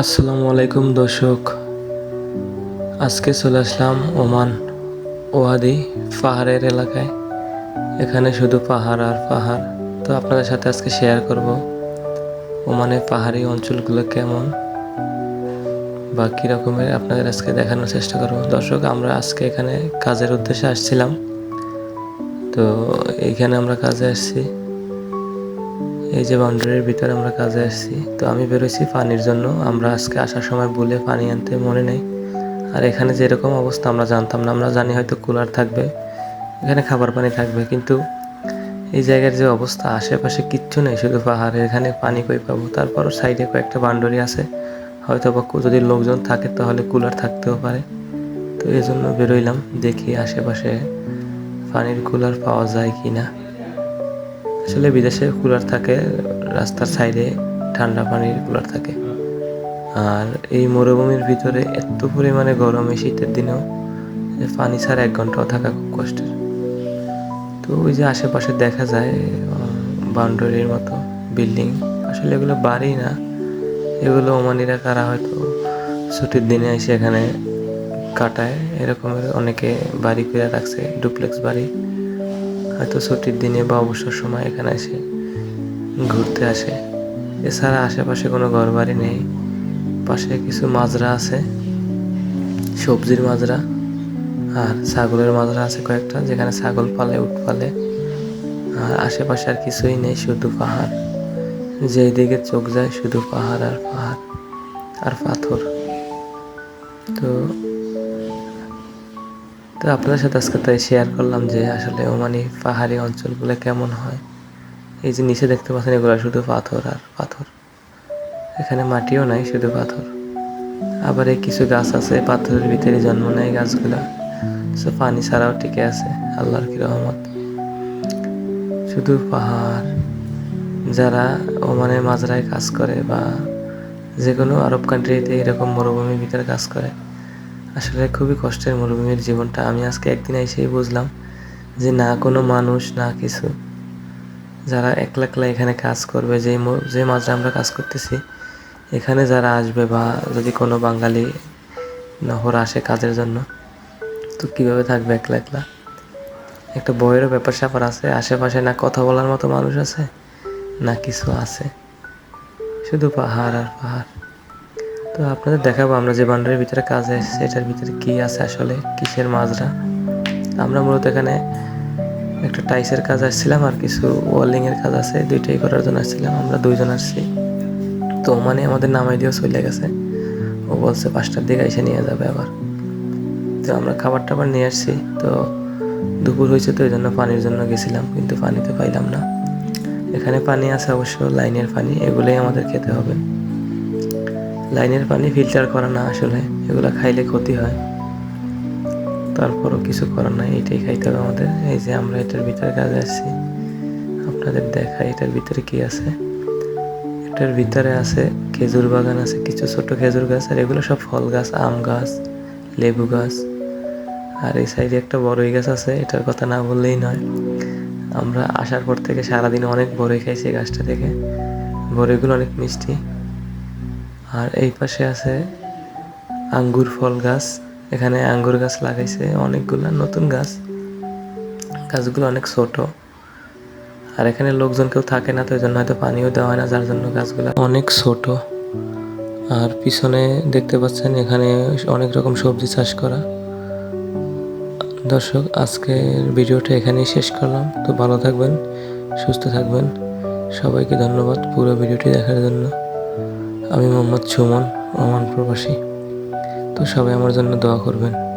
আসসালামু আলাইকুম দর্শক। আজকে চলে আসলাম ওমান ওয়াদি পাহাড়ের এলাকায়। এখানে শুধু পাহাড় আর পাহাড়। তো আপনাদের সাথে আজকে শেয়ার করব ওমানের পাহাড়ি অঞ্চলগুলো কেমন বা কী রকমের আপনাদের আজকে দেখানোর চেষ্টা করব। দর্শক, আমরা আজকে এখানে কাজের উদ্দেশ্যে আসছিলাম। তো এইখানে আমরা কাজে আসছি। এই যে বাউন্ডারির ভিতরে আমরা কাজে আসছি, তো আমি বেরোইছি পানির জন্য। আমরা আজকে আসার সময় বলে পানি আনতে মনে নেই। আর এখানে যেরকম অবস্থা আমরা জানতাম না, আমরা জানি হয়তো কুলার থাকবে, এখানে খাবার পানি থাকবে, কিন্তু এই জায়গার যে অবস্থা, আশেপাশে কিচ্ছু নেই, শুধু পাহাড়, এখানে পানি কই পাবো? তারপরও সাইডে কয়েকটা বাউন্ডারি আছে। হয়তো বা যদি লোকজন থাকে, তাহলে কুলার থাকতেও পারে। তো এই জন্য বেরোইলাম, দেখি আশেপাশে পানির কুলার পাওয়া যায় কি না আসলে বিদেশে কুলার থাকে, রাস্তার সাইডে ঠান্ডা পানির কুলার থাকে। আর এই মরুভূমির ভিতরে এত পরিমাণে গরম শীতের দিনেও পানি ছাড়া এক ঘন্টাও থাকা খুব কষ্টের। তো ওই যে আশেপাশে দেখা যায় বাউন্ডারির মতো বিল্ডিং, আসলে এগুলো বাড়ি না। এগুলো ওমানিরা কারা হয়তো ছুটির দিনে এসে এখানে কাটায়। এরকমের অনেকে বাড়ি করে রাখছে, ডুপ্লেক্স বাড়ি। হয়তো ছুটির দিনে বা অবসর সময় এখানে এসে ঘুরতে আসে। এছাড়া আশেপাশে কোনো ঘর বাড়ি নেই। পাশে কিছু মাজরা আছে, সবজির মাজরা আর ছাগলের মাজরা আছে কয়েকটা, যেখানে ছাগল পালে, উট পালে। আর আশেপাশে আর কিছুই নেই, শুধু পাহাড়। যেই দিকে চোখ যায় শুধু পাহাড় আর পাহাড় আর পাথর। তো তো আপনাদের সাথে আজকে তাই শেয়ার করলাম যে আসলে ওমানি পাহাড়ি অঞ্চলগুলো কেমন হয়? এই যে নিচে দেখতে পাচ্ছেন এগুলো শুধু পাথর আর পাথর। এখানে মাটিও নাই, শুধু পাথর। আবার এই কিছু গাছ আছে, পাথরের ভিতরে জন্ম নেয় গাছগুলো। সো পানি ছাড়াও টিকে আছে, আল্লাহর কি রহমত। শুধু পাহাড়। যারা ওমানে মাজরায় কাজ করে বা যে কোনো আরব কান্ট্রিতে এরকম মরুভূমির ভিতরে কাজ করে আসলে খুবই কষ্টের মরুভূমির জীবনটা। আমি আজকে একদিন এসেই বুঝলাম যে না কোনো মানুষ, না কিছু। যারা একলা একলা এখানে কাজ করবে যে যে মাঝে আমরা কাজ করতেছি, এখানে যারা আসবে বা যদি কোনো বাঙালি নহর আসে কাজের জন্য, তো কীভাবে থাকবে একলা একলা? একটা বইয়েরও ব্যাপার স্যাপার আছে, আশেপাশে না কথা বলার মতো মানুষ আছে, না কিছু আছে। শুধু পাহাড় আর পাহাড়। তো আপনাদের দেখাবো আমরা যে বাউন্ডারির ভিতরে কাজ এসেছি এটার ভিতরে কি আছে আসলে, কিসের মাজরা। আমরা মূলত এখানে একটা টাইসের কাজ আসছিলাম আর কিছু ওয়ার্লিং এর কাজ আছে, দুইটাই করার জন্য আসছিলাম, আমরা দুইজন আসছি। তো মানে আমাদের নামাই দিয়েও চলে গেছে। ও বলছে পাঁচটার দিকে এসে নিয়ে যাবে আবার। তো আমরা খাবার টাবার নিয়ে আসছি, তো দুপুর হয়েছে তো ওই জন্য পানির জন্য গেছিলাম, কিন্তু পানিতে পাইলাম না। এখানে পানি আছে অবশ্য, লাইনের পানি, এগুলোই আমাদের খেতে হবে। লাইনের পানি ফিল্টার করা না আসলে, এগুলো খাইলে ক্ষতি হয়। তারপরও কিছু করার নাই, এটাই খাইতে হবে আমাদের। এই যে আমরা এটার ভিতরে কাজে আসছি, আপনাদের দেখাই এটার ভিতরে কি আছে। এটার ভিতরে আছে খেজুর বাগান আছে, কিছু ছোট খেজুর গাছ, আর এগুলো সব ফল গাছ, আম গাছ, লেবু গাছ। আর এই সাইডে একটা বড়ই গাছ আছে, এটার কথা না বললেই নয়। আমরা আসার পর থেকে সারাদিন অনেক বড়ই খাইছি গাছটা থেকে বড়ইগুলো অনেক মিষ্টি। আর এই পাশে আছে আঙ্গুর ফল গাছ। এখানে আঙ্গুর গাছ লাগাইছে অনেকগুলা নতুন গাছ। গাছগুলো অনেক ছোট। আর এখানে লোকজন কেউ থাকে না, তো জন্য হয়তো পানিও দেওয়া হয় না, যার জন্য গাছগুলো অনেক ছোট। আর পিছনে দেখতে পাচ্ছেন এখানে অনেক রকম সবজি চাষ করা। দর্শক, আজকের ভিডিওটা এখানেই শেষ করলাম। তো ভালো থাকবেন, সুস্থ থাকবেন। সবাইকে ধন্যবাদ পুরো ভিডিওটি দেখার জন্য। আমি মোহাম্মদ সুমন ওমান প্রবাসী। তো সবাই আমার জন্য দোয়া করবেন।